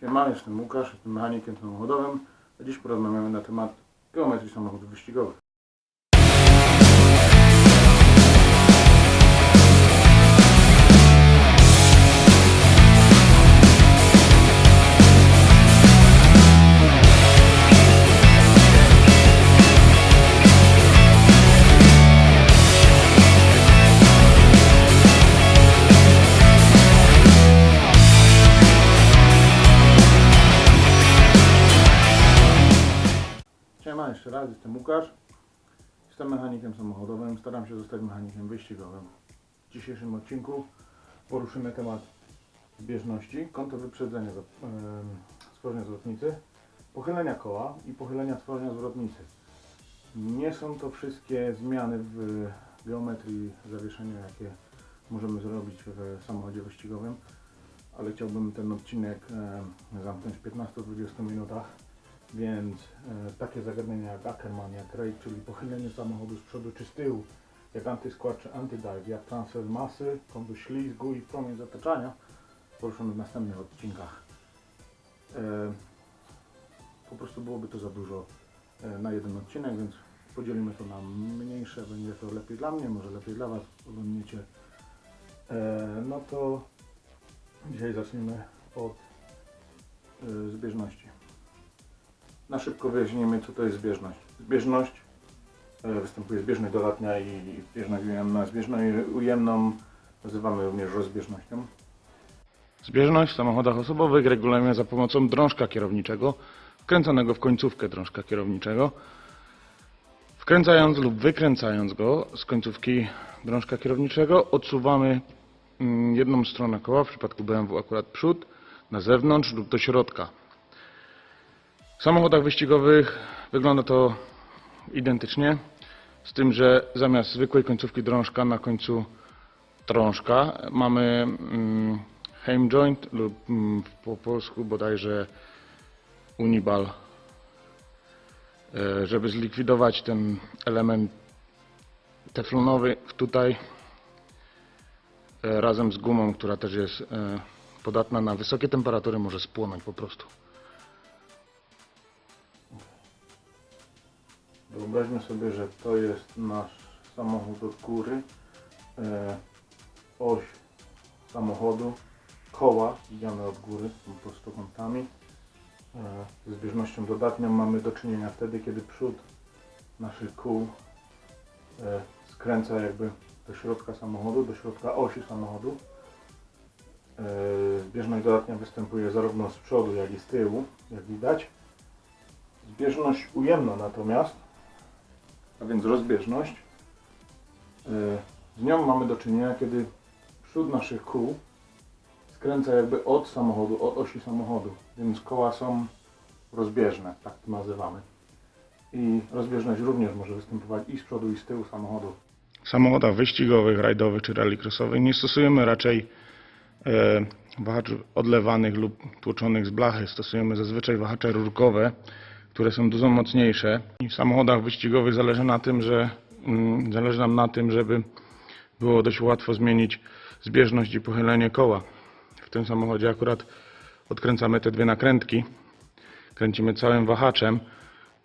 Siema, jestem Łukasz, jestem mechanikiem samochodowym, a dziś porozmawiamy na temat geometrii samochodów wyścigowych. Jeszcze raz, jestem Łukasz. Jestem mechanikiem samochodowym, staram się zostać mechanikiem wyścigowym. W dzisiejszym odcinku poruszymy temat zbieżności, kąto wyprzedzenia em, stworzenia zwrotnicy, pochylenia koła i pochylenia stworzenia zwrotnicy. Nie są to wszystkie zmiany w geometrii zawieszenia, jakie możemy zrobić w samochodzie wyścigowym, ale chciałbym ten odcinek em, zamknąć w 15-20 minutach. Więc e, takie zagadnienia jak Ackerman, jak rate, czyli pochylenie samochodu z przodu czy z tyłu, jak antyskład czy antydive, jak transfer masy, kątu ślizgu i promień zataczania poruszymy w następnych odcinkach. E, po prostu byłoby to za dużo e, na jeden odcinek, więc podzielimy to na mniejsze, będzie to lepiej dla mnie, może lepiej dla Was, oglądniecie. E, no to dzisiaj zaczniemy od e, zbieżności. Na szybko wyjaśnimy, co to jest zbieżność. Zbieżność e, występuje zbieżność dodatnia i zbieżność ujemna. Zbieżność ujemną nazywamy również rozbieżnością. Zbieżność w samochodach osobowych regulujemy za pomocą drążka kierowniczego wkręconego w końcówkę drążka kierowniczego. Wkręcając lub wykręcając go z końcówki drążka kierowniczego odsuwamy mm, jedną stronę koła, w przypadku BMW akurat przód, na zewnątrz lub do środka. W samochodach wyścigowych wygląda to identycznie, z tym, że zamiast zwykłej końcówki drążka na końcu drążka mamy mm, joint lub mm, po polsku bodajże unibal, e, żeby zlikwidować ten element teflonowy tutaj e, razem z gumą, która też jest e, podatna na wysokie temperatury, może spłonąć po prostu. Wyobraźmy sobie, że to jest nasz samochód od góry, e, oś samochodu, koła widziane od góry, są prostokątami. E, zbieżnością dodatnią mamy do czynienia wtedy, kiedy przód naszych kół e, skręca jakby do środka samochodu, do środka osi samochodu. E, zbieżność dodatnia występuje zarówno z przodu, jak i z tyłu, jak widać. Zbieżność ujemna natomiast, a więc rozbieżność, yy, z nią mamy do czynienia, kiedy przód naszych kół skręca jakby od samochodu, od osi samochodu, więc koła są rozbieżne, tak to nazywamy. I rozbieżność również może występować i z przodu, i z tyłu samochodu. W samochodach wyścigowych, rajdowych czy rallycrossowych nie stosujemy raczej e, wahaczy odlewanych lub tłoczonych z blachy. Stosujemy zazwyczaj wahacze rurkowe, które są dużo mocniejsze. I w samochodach wyścigowych zależy na tym, że mm, zależy nam na tym, żeby było dość łatwo zmienić zbieżność i pochylenie koła. W tym samochodzie akurat odkręcamy te dwie nakrętki. Kręcimy całym wahaczem,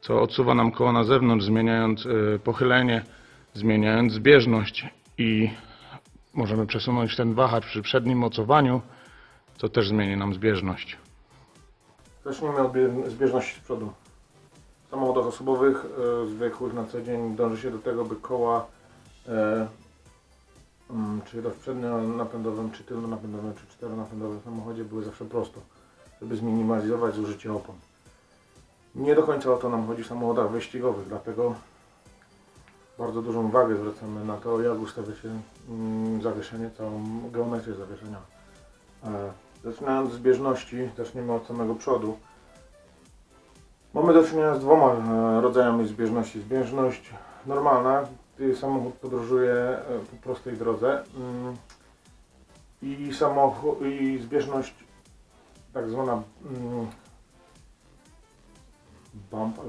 co odsuwa nam koło na zewnątrz, zmieniając y, pochylenie, zmieniając zbieżność i możemy przesunąć ten wahacz przy przednim mocowaniu, co też zmieni nam zbieżność. Zacznijmy od bie- zbieżności z przodu. Samochodach osobowych e, zwykłych na co dzień dąży się do tego, by koła e, mm, czy to w przednionapędowym, czy tylnonapędowym, czy czteronapędowym samochodzie były zawsze prosto, żeby zminimalizować zużycie opon. Nie do końca o to nam chodzi w samochodach wyścigowych, dlatego bardzo dużą uwagę zwracamy na to, jak ustawia się mm, zawieszenie, całą geometrię zawieszenia. E, Zaczynając z zbieżności, zaczniemy od samego przodu. Mamy do czynienia z dwoma e, rodzajami zbieżności. Zbieżność normalna, gdy samochód podróżuje e, po prostej drodze mm, i, i zbieżność tak zwana mm, bump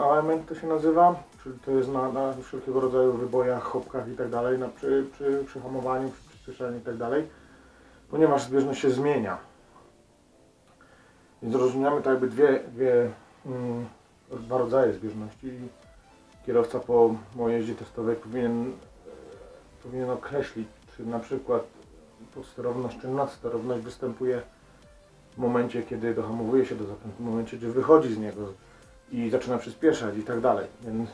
alignment, to się nazywa, czyli to jest na, na wszelkiego rodzaju wybojach, chopkach i tak dalej, na, przy, przy, przy hamowaniu, przy przyspieszaniu i tak dalej, ponieważ zbieżność się zmienia. Więc rozróżniamy tak jakby dwie, dwie mm, dwa rodzaje zbieżności. I Kierowca po mojej jeździe testowej powinien, powinien określić, czy na przykład podsterowność czy nadsterowność występuje w momencie, kiedy dohamowuje się do zakrętu, w momencie, kiedy wychodzi z niego i zaczyna przyspieszać i tak dalej. Więc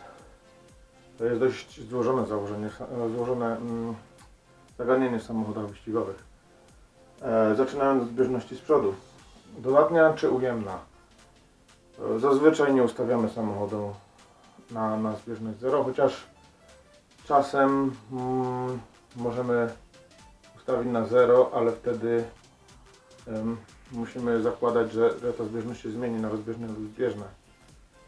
to jest dość złożone założenie, złożone mm, zagadnienie w samochodach wyścigowych. E, zaczynając od zbieżności z przodu. Dodatnia czy ujemna? Zazwyczaj nie ustawiamy samochodu na, na zbieżność 0, chociaż czasem mm, możemy ustawić na 0, ale wtedy musimy zakładać, że, że ta zbieżność się zmieni na rozbieżne lub zbieżne.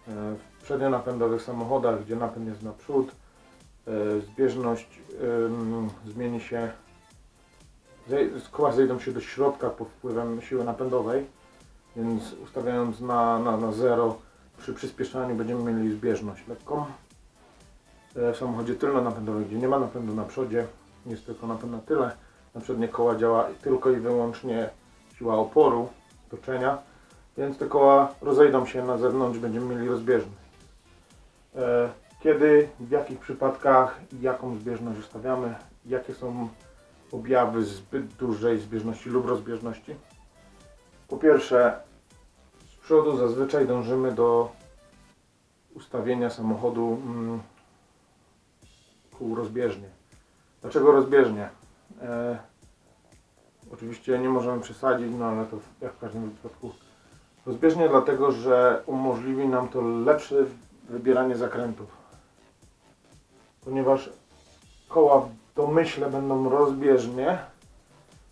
W przednionapędowych samochodach, gdzie napęd jest naprzód, e, zbieżność zmieni się, koła zejdą się do środka pod wpływem siły napędowej, więc ustawiając na, na, na 0 przy przyspieszaniu będziemy mieli zbieżność lekką. E, W samochodzie tylno-napędowym, gdzie nie ma napędu na przodzie, jest tylko napęd na tyle, na przednie koła działa tylko i wyłącznie siła oporu, toczenia, więc te koła rozejdą się na zewnątrz, będziemy mieli rozbieżność. E, Kiedy, w jakich przypadkach jaką zbieżność ustawiamy, jakie są objawy zbyt dużej zbieżności lub rozbieżności? Po pierwsze, z przodu zazwyczaj dążymy do ustawienia samochodu mm, kół rozbieżnie. Dlaczego rozbieżnie? E, oczywiście nie możemy przesadzić, no ale to jak w każdym wypadku. Rozbieżnie dlatego, że umożliwi nam to lepsze wybieranie zakrętów. Ponieważ koła w domyśle będą rozbieżnie,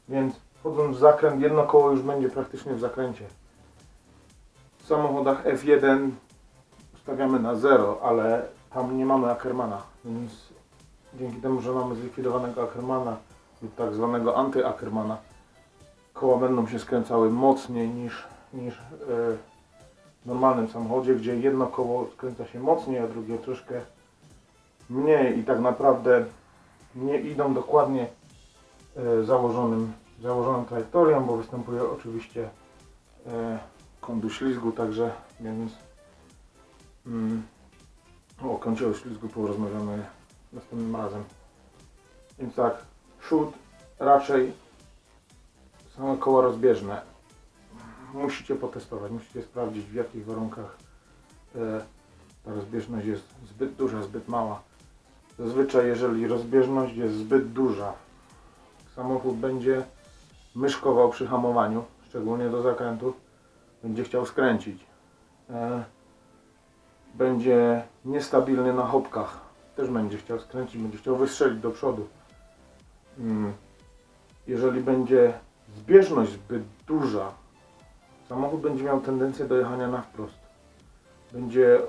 więc wchodząc w zakręt, jedno koło już będzie praktycznie w zakręcie. W samochodach F1 ustawiamy na 0, ale tam nie mamy Ackermana, więc dzięki temu, że mamy zlikwidowanego Ackermana lub tak zwanego anty-Ackermana, koła będą się skręcały mocniej niż, niż e, w normalnym samochodzie, gdzie jedno koło skręca się mocniej, a drugie troszkę mniej i tak naprawdę nie idą dokładnie e, założonym, założoną trajektorią, bo występuje oczywiście e, kąt ślizgu, także więc mm, o kącie ślizgu porozmawiamy następnym razem. Więc tak, przód raczej same koła rozbieżne. Musicie potestować, musicie sprawdzić w jakich warunkach e, ta rozbieżność jest zbyt duża, zbyt mała. Zazwyczaj jeżeli rozbieżność jest zbyt duża, samochód będzie myszkował przy hamowaniu, szczególnie do zakrętów, będzie chciał skręcić. E, będzie niestabilny na hopkach, też będzie chciał skręcić, będzie chciał wystrzelić do przodu. Mm. Jeżeli będzie zbieżność zbyt duża, samochód będzie miał tendencję do jechania na wprost. Będzie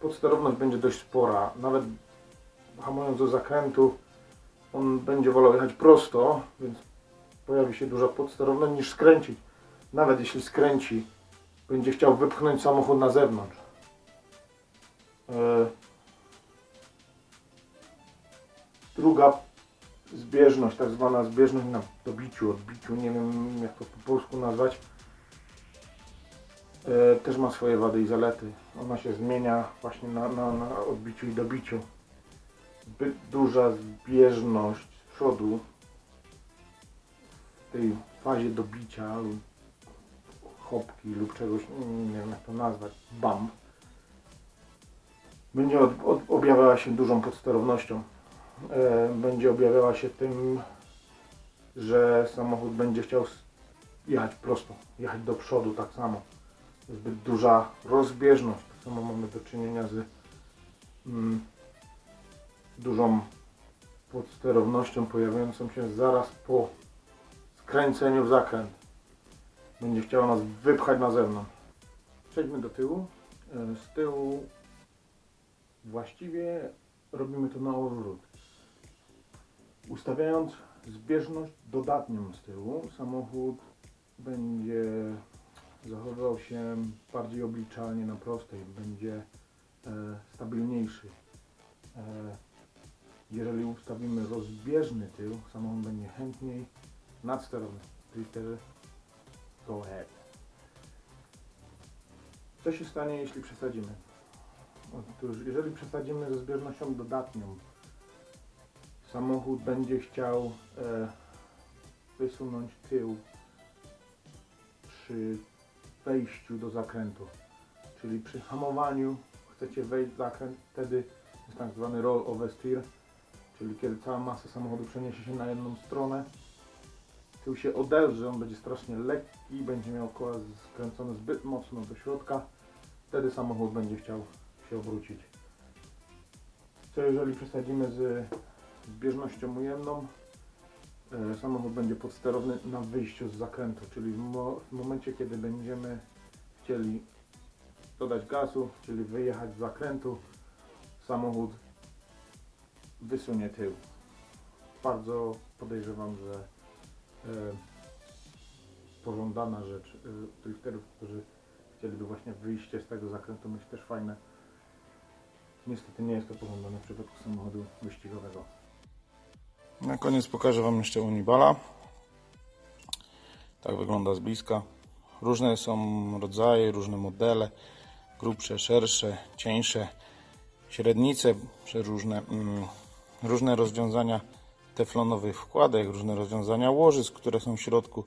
podsterowność będzie dość spora, nawet hamując do zakrętu, on będzie wolał jechać prosto, więc pojawi się duża podsterowność niż skręcić. Nawet jeśli skręci, będzie chciał wypchnąć samochód na zewnątrz. E, Druga zbieżność, tak zwana zbieżność na dobiciu, odbiciu, nie wiem jak to po polsku nazwać, e, też ma swoje wady i zalety. Ona się zmienia właśnie na, na, na odbiciu i dobiciu. Zbyt duża zbieżność przodu tej fazie dobicia lub chopki lub czegoś, nie wiem jak to nazwać, bump, będzie od, od, objawiała się dużą podsterownością. E, będzie objawiała się tym, że samochód będzie chciał jechać prosto, jechać do przodu tak samo. Zbyt duża rozbieżność. Tak samo mamy do czynienia z mm, dużą podsterownością pojawiającą się zaraz po skręceniu w zakręt. Będzie chciała nas wypchać na zewnątrz. Przejdźmy do tyłu. E, Z tyłu właściwie robimy to na odwrót. Ustawiając zbieżność dodatnią z tyłu, samochód będzie zachowywał się bardziej obliczalnie na prostej, będzie e, stabilniejszy. E, jeżeli ustawimy rozbieżny tył, samochód będzie chętniej nadsterowy. Czyli wtedy go ahead. Co się stanie, jeśli przesadzimy? Otóż, jeżeli przesadzimy ze zbieżnością dodatnią, samochód będzie chciał e, wysunąć tył przy wejściu do zakrętu. Czyli przy hamowaniu chcecie wejść w zakręt, wtedy jest tak zwany roll oversteer, czyli kiedy cała masa samochodu przeniesie się na jedną stronę, tył się odelży, on będzie strasznie lekki, będzie miał koła skręcone zbyt mocno do środka, wtedy samochód będzie chciał się obrócić. Co jeżeli przesadzimy z zbieżnością ujemną, e, samochód będzie podsterowny na wyjściu z zakrętu, czyli w, mo w momencie kiedy będziemy chcieli dodać gazu, czyli wyjechać z zakrętu, samochód wysunie tył. Bardzo podejrzewam, że pożądana rzecz e, drifterów, którzy chcieliby właśnie wyjście z tego zakrętu mieć też fajne. Niestety nie jest to pożądane w przypadku samochodu wyścigowego. Na koniec pokażę Wam jeszcze Unibala. Tak wygląda z bliska. Różne są rodzaje, różne modele. Grubsze, szersze, cieńsze, średnice, przeróżne, mm, różne rozwiązania teflonowych wkładek, różne rozwiązania łożysk, które są w środku.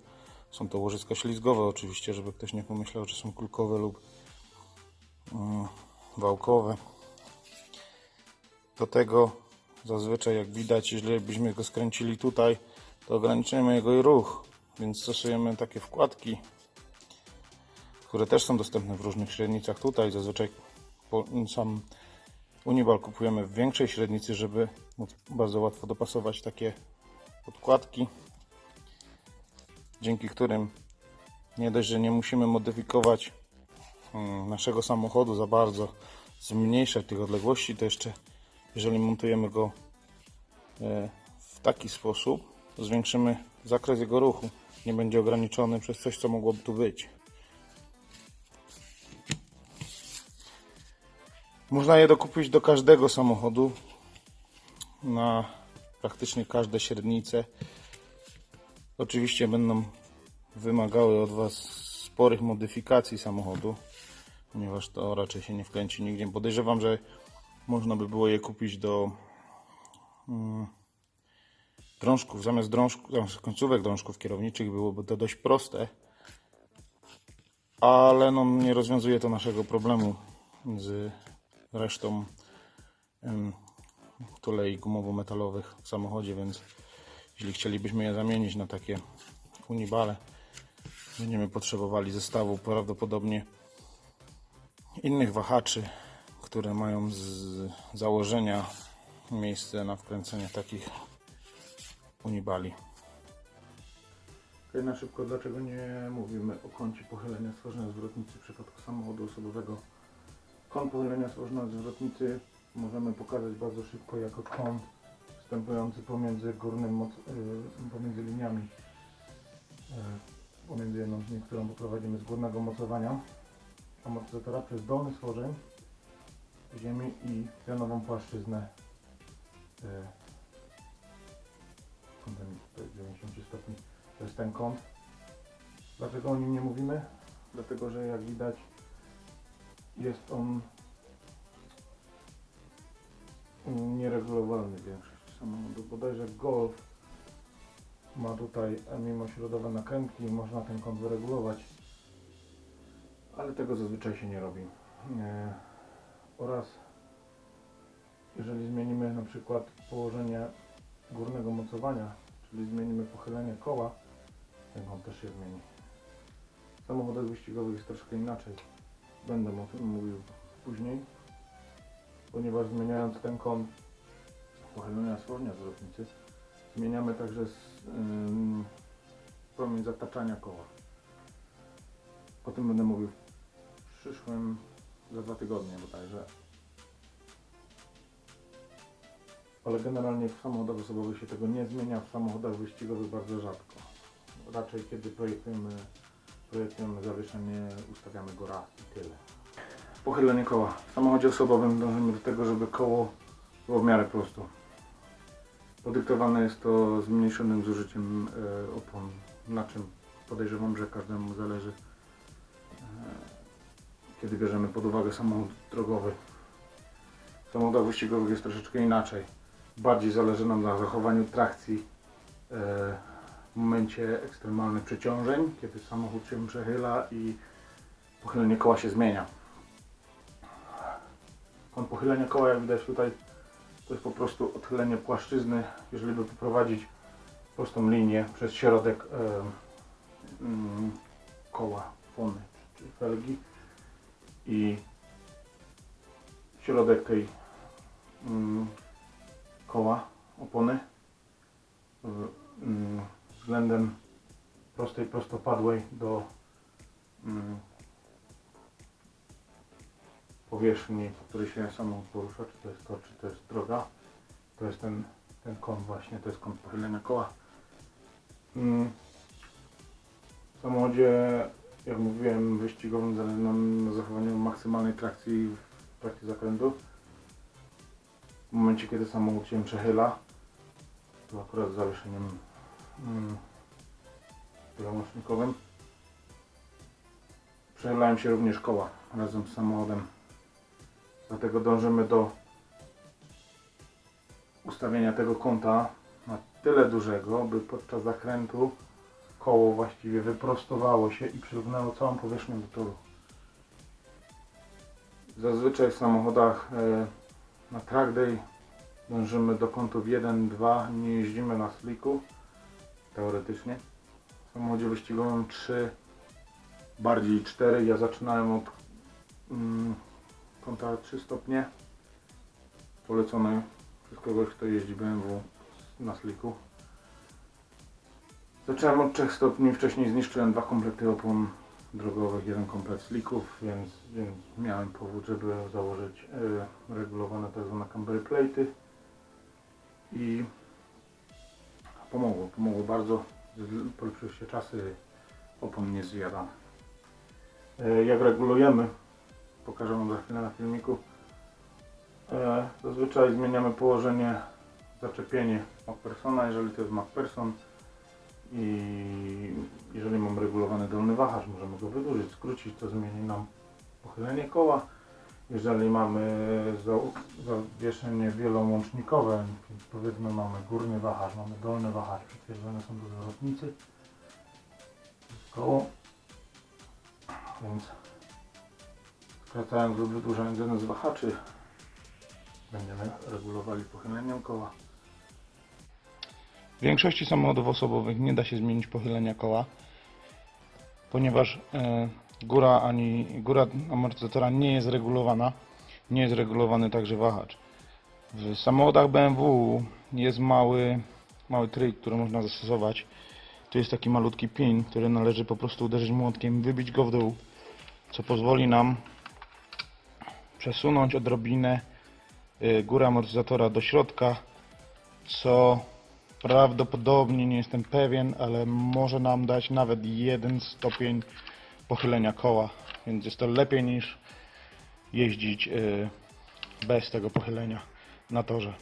Są to łożyska ślizgowe oczywiście, żeby ktoś nie pomyślał, że są kulkowe lub mm, wałkowe. Do tego zazwyczaj jak widać, jeżeli byśmy go skręcili tutaj, to ograniczymy jego ruch, więc stosujemy takie wkładki, które też są dostępne w różnych średnicach. Tutaj zazwyczaj sam Unibal kupujemy w większej średnicy, żeby móc bardzo łatwo dopasować takie podkładki, dzięki którym nie dość, że nie musimy modyfikować mm, naszego samochodu za bardzo, zmniejszać tych odległości, to jeszcze jeżeli montujemy go e, w taki sposób, to zwiększymy zakres jego ruchu. Nie będzie ograniczony przez coś, co mogłoby tu być. Można je dokupić do każdego samochodu na praktycznie każde średnice. Oczywiście będą wymagały od Was sporych modyfikacji samochodu, ponieważ to raczej się nie wkręci nigdzie. Podejrzewam, że można by było je kupić do mm, drążków. Zamiast drążków, zamiast końcówek drążków kierowniczych byłoby to dość proste, ale no, nie rozwiązuje to naszego problemu z resztą tulei gumowo-metalowych w samochodzie, więc jeśli chcielibyśmy je zamienić na takie unibale, będziemy potrzebowali zestawu prawdopodobnie innych wahaczy, które mają z założenia miejsce na wkręcenie takich unibali. Na szybko, dlaczego nie mówimy o kącie pochylenia stworzenia zwrotnicy w przypadku samochodu osobowego? Kąt pochylenia stworzenia zwrotnicy możemy pokazać bardzo szybko jako kąt wstępujący pomiędzy górnym, moc, y, pomiędzy liniami, y, pomiędzy jedną nich, którą poprowadzimy z górnego mocowania amortyzatora przez dolny stworzeń ziemi i pionową płaszczyznę y, kątem tutaj 90 stopni. To jest ten kąt. Dlaczego o nim nie mówimy? Dlatego, że jak widać jest on nieregulowalny w większości samochodów. Bodajże Golf ma tutaj mimośrodowe nakrętki i można ten kąt wyregulować, ale tego zazwyczaj się nie robi. E, oraz jeżeli zmienimy na przykład położenie górnego mocowania, czyli zmienimy pochylenie koła, ten kąt też się zmieni. W samochodach wyścigowych jest troszkę inaczej. Będę o tym mówił później, ponieważ zmieniając ten kąt pochylenia stworzenia zwrotnicy, zmieniamy także ym, promień zataczania koła. O tym będę mówił w przyszłym, za dwa tygodnie bodajże. Ale generalnie w samochodach osobowych się tego nie zmienia, w samochodach wyścigowych bardzo rzadko. Raczej kiedy projektujemy, projektujemy zawieszenie, ustawiamy go raz i tyle. Pochylenie koła. W samochodzie osobowym dążymy do tego, żeby koło było w miarę prosto. Podyktowane jest to zmniejszonym zużyciem e, opon, na czym podejrzewam, że każdemu zależy. E, kiedy bierzemy pod uwagę samochód drogowy. W samochodach wyścigowych jest troszeczkę inaczej. Bardziej zależy nam na zachowaniu trakcji e, w momencie ekstremalnych przeciążeń, kiedy samochód się przechyla i pochylenie koła się zmienia. Kąt pochylenia koła, jak widać tutaj, to jest po prostu odchylenie płaszczyzny. Jeżeli by poprowadzić prostą linię przez środek em, mm, koła fony czy, felgi i środek tej mm, koła opony mm, względem prostej, prostopadłej do mm, powierzchni, po której się samochód porusza, czy to jest to, czy to jest droga. To jest ten, ten kąt właśnie, to jest kąt pochylenia koła. Mm. W samochodzie, jak mówiłem, wyścigowym zależy nam na zachowaniu maksymalnej trakcji w trakcie zakrętu. W momencie, kiedy samochód się przechyla, to akurat z zawieszeniem mm, wyłącznikowym, przechylają się również koła razem z samochodem. Dlatego dążymy do ustawienia tego kąta na tyle dużego, by podczas zakrętu koło właściwie wyprostowało się i przyrównało całą powierzchnię do toru. Zazwyczaj w samochodach e, na track day dążymy do kątów 1-2, nie jeździmy na slicku teoretycznie. W samochodzie wyścigowym 3, bardziej 4. Ja zaczynałem od mm, kąta 3 stopnie. Polecone przez kogoś, kto jeździ BMW na slicku. Zacząłem od 3 stopni, wcześniej zniszczyłem dwa komplety opon drogowych, jeden komplet slicków, więc, więc miałem powód, żeby założyć e, regulowane tak zwane camber plate'y i pomogło, pomogło bardzo, polepszyły się czasy, opon nie zjada. E, jak regulujemy, pokażę Wam za chwilę na filmiku, e, zazwyczaj zmieniamy położenie, zaczepienie MacPersona, jeżeli to jest MacPerson, i jeżeli mam regulowany dolny wahacz, możemy go wydłużyć, skrócić, to zmieni nam pochylenie koła. Jeżeli mamy za- zawieszenie wielołącznikowe, więc powiedzmy mamy górny wahacz, mamy dolny wahacz, przytwierdzone są do zwrotnicy, koło, więc skracając lub wydłużając jeden z wahaczy, będziemy regulowali pochyleniem koła. W większości samochodów osobowych nie da się zmienić pochylenia koła, ponieważ e, góra ani góra amortyzatora nie jest regulowana, nie jest regulowany także wahacz. W samochodach BMW jest mały, mały tryk, który można zastosować. Tu jest taki malutki pin, który należy po prostu uderzyć młotkiem, wybić go w dół, co pozwoli nam przesunąć odrobinę y, górę amortyzatora do środka, co prawdopodobnie nie jestem pewien, ale może nam dać nawet jeden stopień pochylenia koła, więc jest to lepiej niż jeździć y, bez tego pochylenia na torze.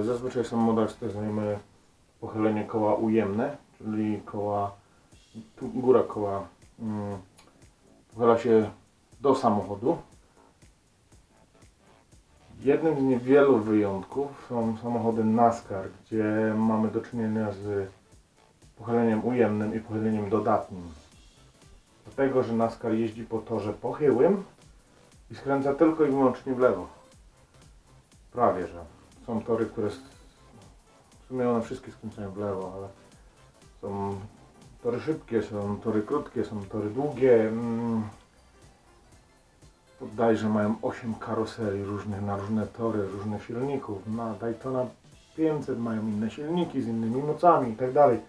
E, Zazwyczaj w samochodach stosujemy pochylenie koła ujemne, czyli koła, góra koła mm, pochyla się do samochodu. Jednym z niewielu wyjątków są samochody NASCAR, gdzie mamy do czynienia z pochyleniem ujemnym i pochyleniem dodatnim. Dlatego, że NASCAR jeździ po torze pochyłym i skręca tylko i wyłącznie w lewo. Prawie, że. Są tory, które w sumie one wszystkie skręcają w lewo, ale są tory szybkie, są tory krótkie, są tory długie. Mm. Bodajże mają 8 karoserii różnych na różne tory, różnych silników. Na Daytona 500 mają inne silniki z innymi mocami i tak dalej.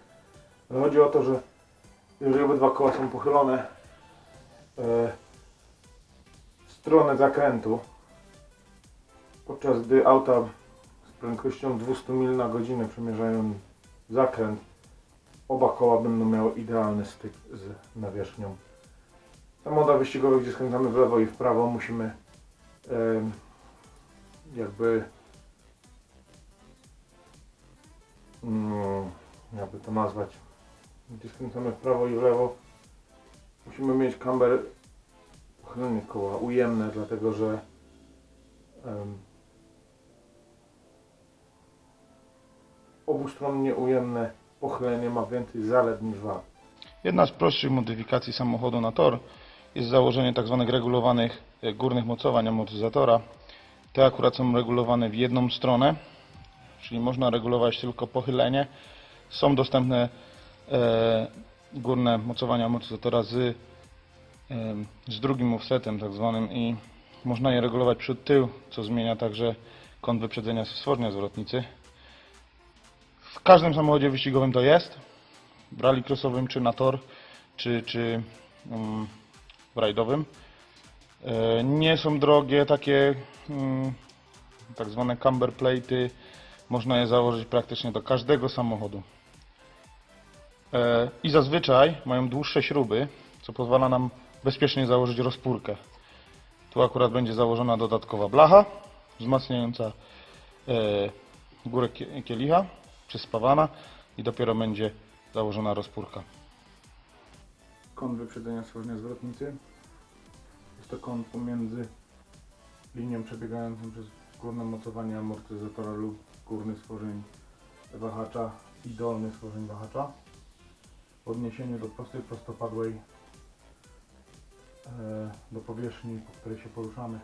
Ale chodzi o to, że jeżeli obydwa koła są pochylone w stronę zakrętu, podczas gdy auta z prędkością 200 mil na godzinę przemierzają zakręt, oba koła będą miały idealny styk z nawierzchnią. W samochodach wyścigowych, gdzie skręcamy w lewo i w prawo, musimy jakby mm, jakby to nazwać gdzie skręcamy w prawo i w lewo musimy mieć kamber pochylenie koła ujemne, dlatego że em, obustronnie ujemne pochylenie ma więcej zalet niż wad. Jedna z prostszych modyfikacji samochodu na tor jest założenie tzw. regulowanych e, górnych mocowań amortyzatora. Te akurat są regulowane w jedną stronę, czyli można regulować tylko pochylenie. Są dostępne e, górne mocowania amortyzatora z, z drugim offsetem tak zwanym i można je regulować przód tył, co zmienia także kąt wyprzedzenia stworzenia zwrotnicy. W każdym samochodzie wyścigowym to jest w rally crossowym, czy na tor, czy, czy um, rajdowym. E, Nie są drogie takie mm, tak zwane camber plate'y. Można je założyć praktycznie do każdego samochodu. E, I zazwyczaj mają dłuższe śruby, co pozwala nam bezpiecznie założyć rozpórkę. Tu akurat będzie założona dodatkowa blacha wzmacniająca e, górę kie- kielicha, przyspawana i dopiero będzie założona rozpórka. Kąt wyprzedzenia stworzenia zwrotnicy. Jest to kąt pomiędzy linią przebiegającą przez górne mocowanie amortyzatora lub górny stworzeń wahacza i dolny stworzeń wahacza. Odniesieniu do prostej prostopadłej e, do powierzchni, po której się poruszamy.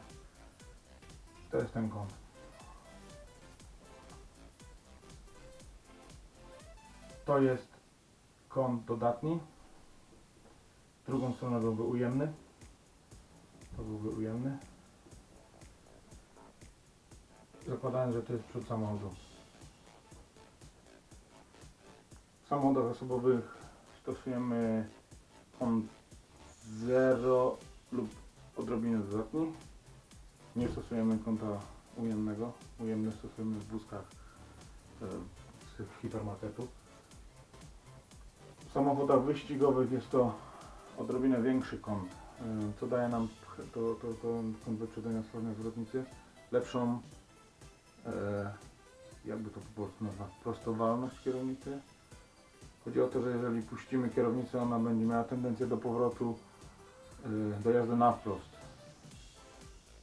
To jest ten kąt. To jest kąt dodatni. Drugą stronę byłby ujemny. To byłby ujemny. Zakładając, że to jest przód samochodu. Samochodach osobowych stosujemy kąt 0 lub odrobinę dodatni. Nie stosujemy kąta ujemnego. Ujemny stosujemy w wózkach e, z hipermarketu. W samochodach wyścigowych jest to odrobinę większy kąt, y, co daje nam to, to, to kąt wyprzedzenia stworzenia zwrotnicy lepszą, e, jakby to po polsku nazwać, prostowalność kierownicy. Chodzi o to, że jeżeli puścimy kierownicę, ona będzie miała tendencję do powrotu y, do jazdy na wprost.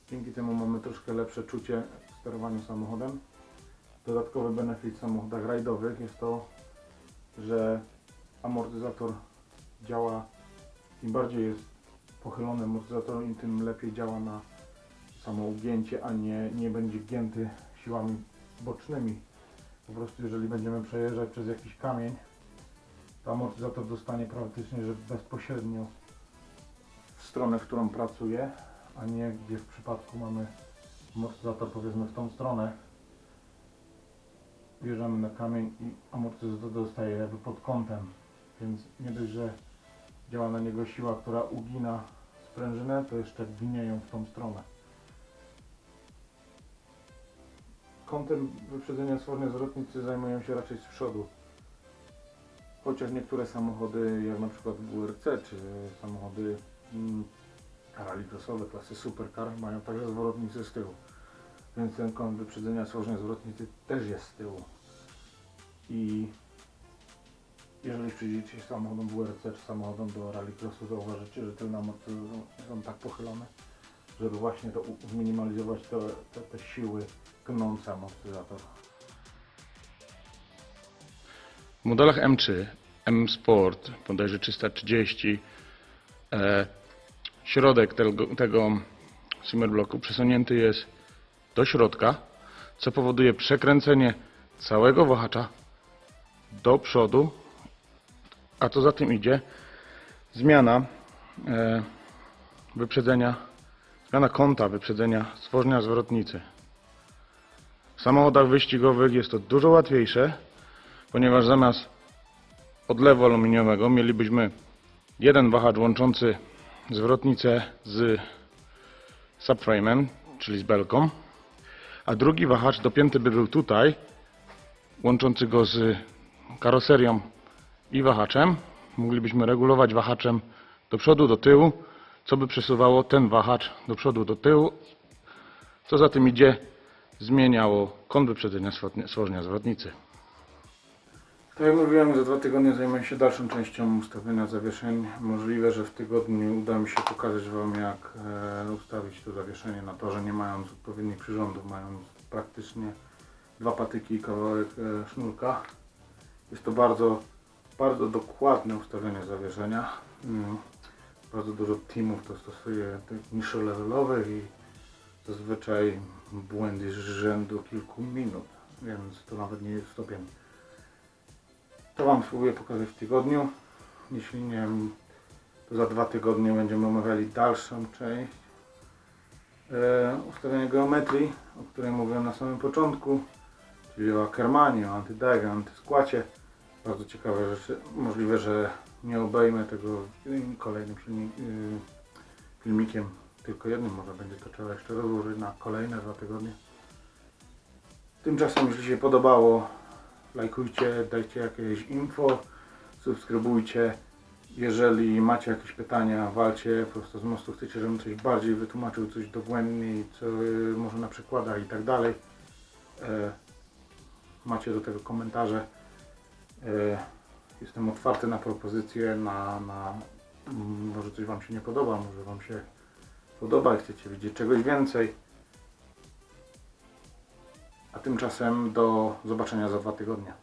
Dzięki temu mamy troszkę lepsze czucie w sterowaniu samochodem. Dodatkowy benefit w samochodach rajdowych jest to, że amortyzator działa, im bardziej jest pochylony amortyzator, im tym lepiej działa na samo ugięcie, a nie, nie będzie gięty siłami bocznymi. Po prostu jeżeli będziemy przejeżdżać przez jakiś kamień, amortyzator dostanie praktycznie, że bezpośrednio w stronę, w którą pracuje, a nie gdzie w przypadku mamy amortyzator powiedzmy w tą stronę, wjeżdżamy na kamień i amortyzator dostaje jakby pod kątem, więc nie dość, że działa na niego siła, która ugina sprężynę, to jeszcze gnie ją w tą stronę. Kątem wyprzedzenia stworzenia zwrotnicy zajmują się raczej z przodu. Chociaż niektóre samochody, jak na przykład WRC, czy samochody mm, rallycrossowe klasy Supercar, mają także zwrotnicy z tyłu. Więc ten kąt wyprzedzenia stworzenia zwrotnicy też jest z tyłu. I jeżeli przyjdziecie samochodem WRC czy samochodem do rallycrossu, zauważycie, że tylne amortyzatory są tak pochylone, żeby właśnie to zminimalizować te, te, te siły gnące amortyzator. W modelach M3, M Sport, bodajże 330, e, środek tego, tego bloku przesunięty jest do środka, co powoduje przekręcenie całego wahacza do przodu, a co za tym idzie zmiana e, wyprzedzenia, zmiana kąta wyprzedzenia stworzenia zwrotnicy. W samochodach wyścigowych jest to dużo łatwiejsze, ponieważ zamiast odlewu aluminiowego mielibyśmy jeden wahacz łączący zwrotnicę z subframe'em, czyli z belką, a drugi wahacz dopięty by był tutaj, łączący go z karoserią i wahaczem. Moglibyśmy regulować wahaczem do przodu, do tyłu, co by przesuwało ten wahacz do przodu, do tyłu, co za tym idzie zmieniało kąt wyprzedzenia stworzenia zwrotnicy. Tak jak mówiłem, za dwa tygodnie zajmę się dalszą częścią ustawienia zawieszeń. Możliwe, że w tygodniu uda mi się pokazać Wam jak e, ustawić to zawieszenie na torze, nie mając odpowiednich przyrządów, mając praktycznie dwa patyki i kawałek e, sznurka. Jest to bardzo, bardzo dokładne ustawienie zawieszenia. Mm. Bardzo dużo teamów to stosuje tych niższolevelowych i zazwyczaj błędy z rzędu kilku minut, więc to nawet nie jest stopień. To Wam spróbuję pokazać w tygodniu. Jeśli nie, to za dwa tygodnie będziemy omawiali dalszą część e, geometrii, o której mówiłem na samym początku, czyli o Ackermanie, o antydagge, antyskłacie. Bardzo ciekawe rzeczy. Możliwe, że nie obejmę tego kolejnym y, filmikiem, tylko jednym. Może będzie to trzeba jeszcze rozłożyć na kolejne dwa tygodnie. Tymczasem, jeśli się podobało, lajkujcie, dajcie jakieś info, subskrybujcie. Jeżeli macie jakieś pytania, walcie prosto z mostu, chcecie, żebym coś bardziej wytłumaczył, coś dogłębniej, co y, może na przykładach i tak dalej. E, macie do tego komentarze. E, jestem otwarty na propozycje, na, na może coś Wam się nie podoba, może Wam się podoba chcecie widzieć czegoś więcej. A tymczasem do zobaczenia za dwa tygodnie.